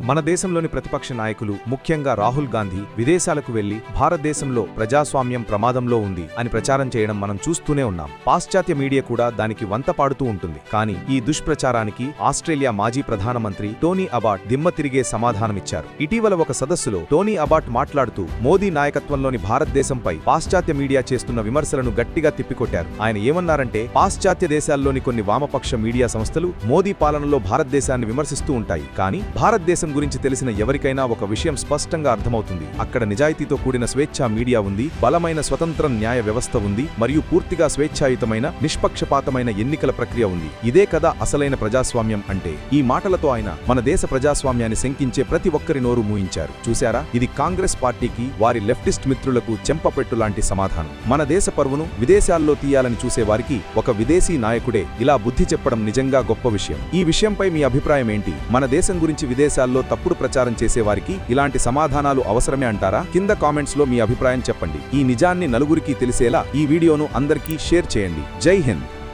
మన దేశంలోని ప్రతిపక్ష నాయకులు ముఖ్యంగా రాహుల్ గాంధీ విదేశాలకు వెళ్ళి భారతదేశంలో ప్రజాస్వామ్యం ప్రమాదంలో ఉంది అని ప్రచారం చేయడం మనం చూస్తూనే ఉన్నాం. పాశ్చాత్య మీడియా కూడా దానికి వంత పాడుతూ ఉంటుంది. కానీ ఈ దుష్ప్రచారానికి ఆస్ట్రేలియా మాజీ ప్రధానమంత్రి టోనీ అబాట్ దిమ్మ తిరిగే సమాధానమిచ్చారు. ఇటీవల ఒక సదస్సులో టోనీ అబాట్ మాట్లాడుతూ మోదీ నాయకత్వంలోని భారతదేశంపై పాశ్చాత్య మీడియా చేస్తున్న విమర్శలను గట్టిగా తిప్పికొట్టారు. ఆయన ఏమన్నారంటే పాశ్చాత్య దేశాల్లోని కొన్ని వామపక్ష మీడియా సంస్థలు మోదీ పాలనలో భారతదేశాన్ని విమర్శిస్తూ ఉంటాయి. కానీ భారతదేశం గురించి తెలిసిన ఎవరికైనా ఒక విషయం స్పష్టంగా అర్థమవుతుంది. అక్కడ నిజాయితీతో కూడిన స్వేచ్ఛా మీడియా ఉంది బలమైన స్వతంత్ర న్యాయ వ్యవస్థ ఉంది మరియు పూర్తిగా స్వేచ్ఛాయుతమైన నిష్పక్షపాతమైన ఎన్నికల ప్రక్రియ ఉంది. ఇదే కదా అసలైన ప్రజాస్వామ్యం అంటే. ఈ మాటలతో ఆయన మన దేశ ప్రజాస్వామ్యాన్ని శంకించే ప్రతి ఒక్కరి నోరు మూయించారు. చూశారా? ఇది కాంగ్రెస్ పార్టీకి వారి లెఫ్టిస్ట్ మిత్రులకు చెంపపెట్టు లాంటి సమాధానం. మన దేశ పరువును విదేశాల్లో తీయాలని చూసేవారికి ఒక విదేశీ నాయకుడే ఇలా బుద్ధి చెప్పడం నిజంగా గొప్ప విషయం. ఈ విషయంపై మీ అభిప్రాయం ఏంటి? మన దేశం గురించి విదేశాల్లో తప్పుడు ప్రచారం చేసేవారికి ఇలాంటి సమాధానాలు అవసరమే అంటారా? కింద కామెంట్స్లో మీ అభిప్రాయం చెప్పండి. ఈ నిజాన్ని నలుగురికి తెలిసేలా ఈ వీడియోను అందరికీ షేర్ చేయండి. జై హింద్.